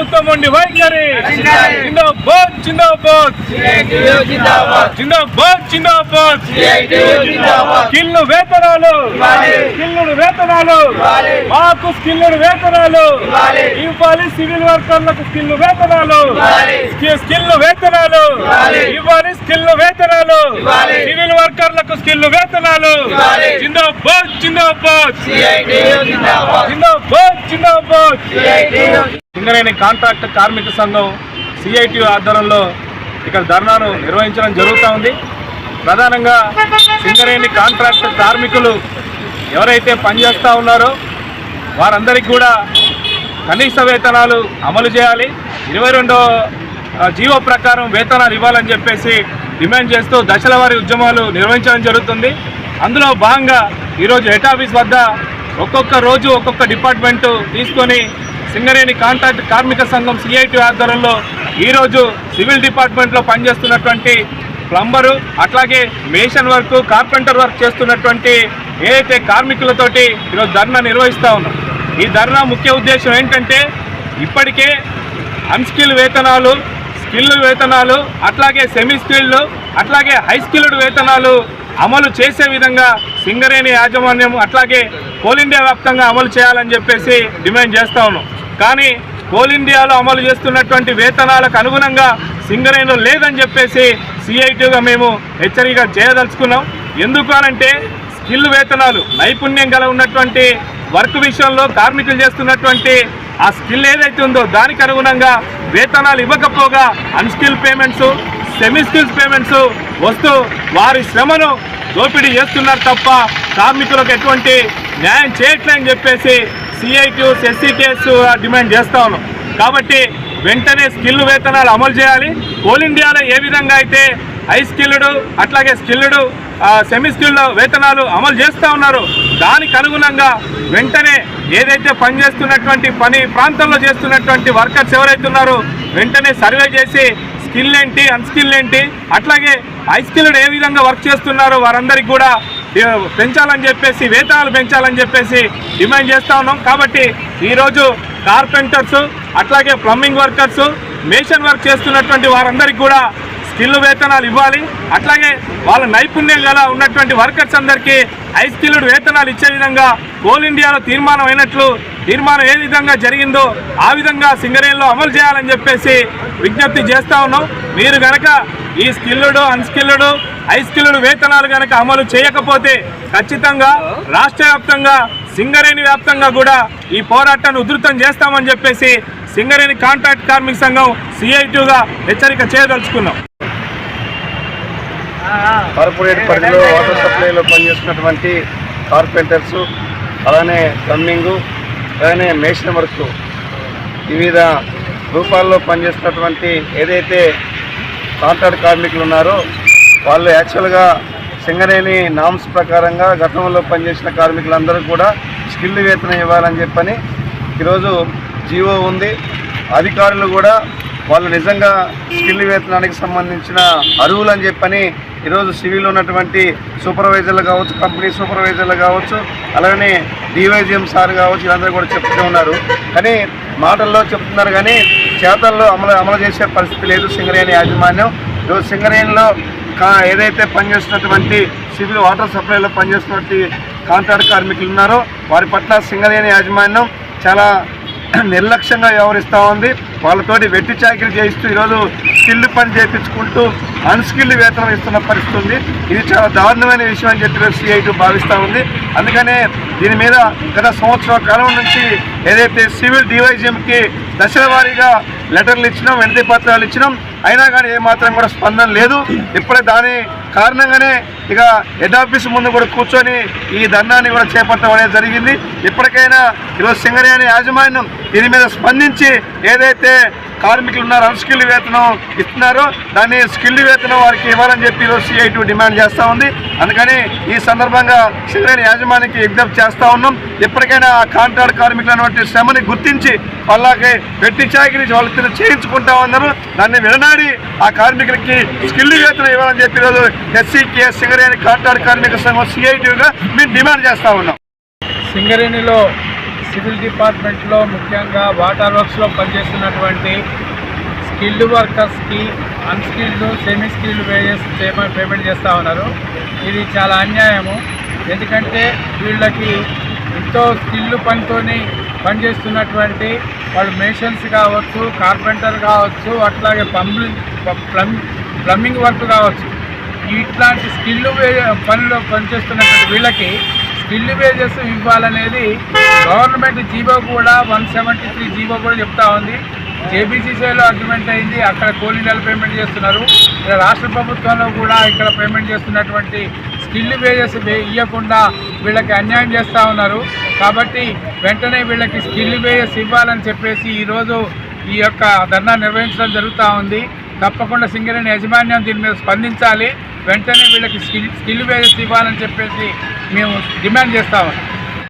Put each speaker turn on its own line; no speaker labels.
ప్రభుత్వం ఉండి వైఖరి. జిందాబాద్ జిందాబాద్. జిందాబాద్. జిందాబాద్ స్కిల్లు వేతనాలు. స్కిల్లుడు వేతనాలు. మాకు స్కిల్లుడు వేతనాలు. ఇవ్వాలి. సివిల్ వర్కర్లకు స్కిల్ వేతనాలు. స్కిల్ వేతనాలు. ఇవ్వాలి. స్కిల్ వేతనాలు. సివిల్ వర్కర్లకు స్కిల్ వేతనాలు. జిందాబాద్ జిందాబాద్. జిందాబాద్. జిందాబాద్. సింగరేణి కాంట్రాక్ట్ కార్మిక సంఘం సిఐటి ఆధ్వర్యంలో ఇక్కడ ధర్నాను నిర్వహించడం జరుగుతూ ఉంది. ప్రధానంగా సింగరేణి కాంట్రాక్ట్ కార్మికులు ఎవరైతే పనిచేస్తూ ఉన్నారో వారందరికీ కూడా కనీస వేతనాలు అమలు చేయాలి. ఇరవై రెండో జీవో ప్రకారం వేతనాలు ఇవ్వాలని చెప్పేసి డిమాండ్ చేస్తూ దశల వారి ఉద్యమాలు నిర్వహించడం జరుగుతుంది. అందులో భాగంగా ఈరోజు హెడ్ ఆఫీస్ వద్ద ఒక్కొక్క రోజు ఒక్కొక్క డిపార్ట్మెంటు తీసుకొని సింగరేణి కాంట్రాక్ట్ కార్మిక సంఘం సిఐటి ఆధ్వర్యంలో ఈరోజు సివిల్ డిపార్ట్మెంట్లో పనిచేస్తున్నటువంటి ప్లంబరు అట్లాగే మేషన్ వర్క్ కార్పెంటర్ వర్క్ చేస్తున్నటువంటి ఏదైతే కార్మికులతోటి ఈరోజు ధర్నా నిర్వహిస్తూ ఉన్నాం. ఈ ధర్నా ముఖ్య ఉద్దేశం ఏంటంటే ఇప్పటికే అన్స్కిల్ వేతనాలు స్కిల్ వేతనాలు అట్లాగే సెమీ స్కిల్డ్ అట్లాగే హై స్కిల్డ్ వేతనాలు అమలు చేసే విధంగా సింగరేణి యాజమాన్యం అట్లాగే కోల్ ఇండియా వ్యాప్తంగా అమలు చేయాలని చెప్పేసి డిమాండ్ చేస్తా ఉన్నాం. కానీ కోల్ ఇండియాలో అమలు చేస్తున్నటువంటి వేతనాలకు అనుగుణంగా సింగరేణిలో లేదని చెప్పేసి సిఐటీగా మేము హెచ్చరిక చేయదలుచుకున్నాం. ఎందుకు అనంటే స్కిల్ వేతనాలు నైపుణ్యం గల ఉన్నటువంటి వర్క్ విషయంలో కార్మికులు చేస్తున్నటువంటి ఆ స్కిల్ ఏదైతే ఉందో దానికి అనుగుణంగా వేతనాలు ఇవ్వకపోగా unskill payments semi skills payments వస్తూ వారి శ్రమను దోపిడీ చేస్తున్నారు తప్ప కార్మికులకు ఎటువంటి న్యాయం చేయట్లేని చెప్పేసి సిఐక్యూస్ ఎస్సీ కేసు డిమాండ్ చేస్తా ఉన్నాం. కాబట్టి వెంటనే స్కిల్ వేతనాలు అమలు చేయాలి. కోల్ ఇండియాలో ఏ విధంగా అయితే హై స్కిల్డ్ అట్లాగే స్కిల్డ్ సెమీ స్కిల్డ్ వేతనాలు అమలు చేస్తూ ఉన్నారు దానికి అనుగుణంగా వెంటనే ఏదైతే పనిచేస్తున్నటువంటి పని ప్రాంతంలో చేస్తున్నటువంటి వర్కర్స్ ఎవరైతే ఉన్నారో వెంటనే సర్వే చేసి స్కిల్ ఏంటి అన్స్కిల్ ఏంటి అట్లాగే హై స్కిల్డ్ ఏ విధంగా వర్క్ చేస్తున్నారో వారందరికీ కూడా పెంచాలని చెప్పేసి వేతనాలు పెంచాలని చెప్పేసి డిమాండ్ చేస్తూ ఉన్నాం. కాబట్టి ఈరోజు కార్పెంటర్స్ అట్లాగే ప్లంబింగ్ వర్కర్స్ మేషన్ వర్క్ చేస్తున్నటువంటి వారందరికీ కూడా స్కిల్ వేతనాలు ఇవ్వాలి. అట్లాగే వాళ్ళ నైపుణ్యం గల ఉన్నటువంటి వర్కర్స్ అందరికీ హై స్కిల్డ్ వేతనాలు ఇచ్చే విధంగా కోల్ ఇండియాలో తీర్మానం అయినట్లు తీర్మానం ఏ విధంగా జరిగిందో ఆ విధంగా సింగరేణిలో అమలు చేయాలని చెప్పేసి విజ్ఞప్తి చేస్తూ ఉన్నాం. మీరు కనుక ఈ స్కిల్డ్ అన్స్కిల్డ్ హై వేతనాలు కనుక అమలు చేయకపోతే ఖచ్చితంగా రాష్ట్ర వ్యాప్తంగా సింగరేణి వ్యాప్తంగా కూడా ఈ పోరాటాన్ని ఉధృతం చేస్తామని చెప్పేసి సింగరేణి కాంట్రాక్ట్ కార్మిక సంఘం సిఐటిగా హెచ్చరిక చేయదలుచుకున్నాం.
కార్పొరేట్ పరిధిలో వాటర్ సప్లైలో పనిచేస్తున్నటువంటి కార్పెంటర్స్ అలానే ప్లంబింగు అలానే మేషన్ వర్క్ వివిధ రూపాల్లో పనిచేస్తున్నటువంటి ఏదైతే కాంట్రాక్ట్ కార్మికులు ఉన్నారో వాళ్ళు యాక్చువల్గా సింగరేణి నామ్స్ ప్రకారంగా గతంలో పనిచేసిన కార్మికులందరూ కూడా స్కిల్ వేతనం ఇవ్వాలని చెప్పని ఈరోజు జీవో ఉంది. అధికారులు కూడా వాళ్ళు నిజంగా స్కిల్ వేతనానికి సంబంధించిన అరువులు అని చెప్పని ఈరోజు సివిల్ ఉన్నటువంటి సూపర్వైజర్లు కావచ్చు కంపెనీ సూపర్వైజర్లు కావచ్చు అలాగనే డివైజిఎం సార్ కావచ్చు వీళ్ళందరూ కూడా చెప్తూ ఉన్నారు. కానీ మాటల్లో చెప్తున్నారు కానీ చేతల్లో అమలు అమలు చేసే పరిస్థితి లేదు సింగరేణి యాజమాన్యం. ఈరోజు సింగరేణిలో ఏదైతే పనిచేస్తున్నటువంటి సివిల్ వాటర్ సప్లైలో పనిచేస్తున్నటువంటి కాంట్రాక్ట్ కార్మికులు ఉన్నారో వారి పట్ల సింగరేణి యాజమాన్యం చాలా నిర్లక్ష్యంగా వ్యవహరిస్తూ ఉంది. వాళ్ళతోటి వెట్టి చాకిలు చేయిస్తూ ఈరోజు స్కిల్ పని చేయించుకుంటూ అన్స్కిల్డ్ వేతనం ఇస్తున్న పరిస్థితి ఉంది. ఇది చాలా దారుణమైన విషయం అని చెప్పి సిఐటి భావిస్తూ ఉంది. అందుకనే దీని మీద గత సంవత్సరం కాలం నుంచి ఏదైతే సివిల్ డివైజిఎంకి దశల వారీగా లెటర్లు ఇచ్చినాం వినతి పత్రాలు ఇచ్చినాం అయినా కానీ ఏమాత్రం కూడా స్పందన లేదు. ఇప్పుడే దాని కారణంగానే ఇక హెడ్ ఆఫీస్ ముందు కూడా కూర్చొని ఈ ధర్నాన్ని కూడా చేపట్టడం అనేది జరిగింది. ఇప్పటికైనా ఈరోజు సింగరేణి యాజమాన్యం దీని మీద స్పందించి ఏదైతే కార్మికులు ఉన్నారు అన్స్కిల్డ్ వేతనం ఇస్తున్నారు. దాన్ని స్కిల్డ్ వేతనం వారికి ఇవ్వాలని చెప్పి ఈరోజు సిఐటి డిమాండ్ చేస్తూ ఉంది. అందుకని ఈ సందర్భంగా సింగరేణి యాజమాన్యానికి విజ్ఞప్తి చేస్తూ ఉన్నాం. ఎప్పటికైనా ఆ కాంట్రాక్ట్ కార్మికులు అనేటువంటి శ్రమని గుర్తించి వాళ్ళకి వెట్టి చాకిరి వాళ్ళు చేయించుకుంటా ఉన్నారు. దాన్ని విడనాడి ఆ కార్మికులకి స్కిల్ వేతనం ఇవ్వాలని చెప్పి ఈరోజు ఎస్సీకే సింగరేణి కాంట్రాక్ట్ కార్మిక సంఘం సిఐటిగా మేము డిమాండ్ చేస్తూ ఉన్నాం.
సింగరేణిలో
సివిల్ డిపార్ట్మెంట్లో ముఖ్యంగా వాటర్ వర్క్స్లో పనిచేస్తున్నటువంటి skilled వర్కర్స్కి unskilled semi skilled wages payment చేస్తూ ఉన్నారు. ఇది చాలా అన్యాయము. ఎందుకంటే వీళ్ళకి ఎంతో స్కిల్ పనితోని పనిచేస్తున్నటువంటి వాళ్ళు మేషన్స్ కావచ్చు కార్పెంటర్ కావచ్చు అట్లాగే పంబ్లింగ్ ప్లమ్ ప్లంబింగ్ వర్క్ కావచ్చు. ఇట్లాంటి స్కిల్ పనిలో పనిచేస్తున్నటువంటి వీళ్ళకి స్కిల్ వేజెస్ ఇవ్వాలనేది గవర్నమెంట్ జీవో కూడా వన్ సెవెంటీ త్రీ జీవో కూడా చెప్తా ఉంది. జేబీసీసీలో అగ్రిమెంట్ అయింది అక్కడ కూలీ నెల పేమెంట్ చేస్తున్నారు. ఇక్కడ రాష్ట్ర ప్రభుత్వంలో కూడా ఇక్కడ పేమెంట్ చేస్తున్నటువంటి స్కిల్ వేజెస్ ఇవ్వకుండా వీళ్ళకి అన్యాయం చేస్తూ ఉన్నారు. కాబట్టి వెంటనే వీళ్ళకి స్కిల్ వేజెస్ ఇవ్వాలని చెప్పేసి ఈరోజు ఈ యొక్క ధర్నా నిర్వహించడం జరుగుతూ ఉంది. తప్పకుండా సింగరేణి యాజమాన్యం దీని మీద స్పందించాలి. వెంటనే వీళ్ళకి స్కిల్ స్కిల్ వేజెస్ ఇవ్వాలని చెప్పేసి మేము డిమాండ్ చేస్తాము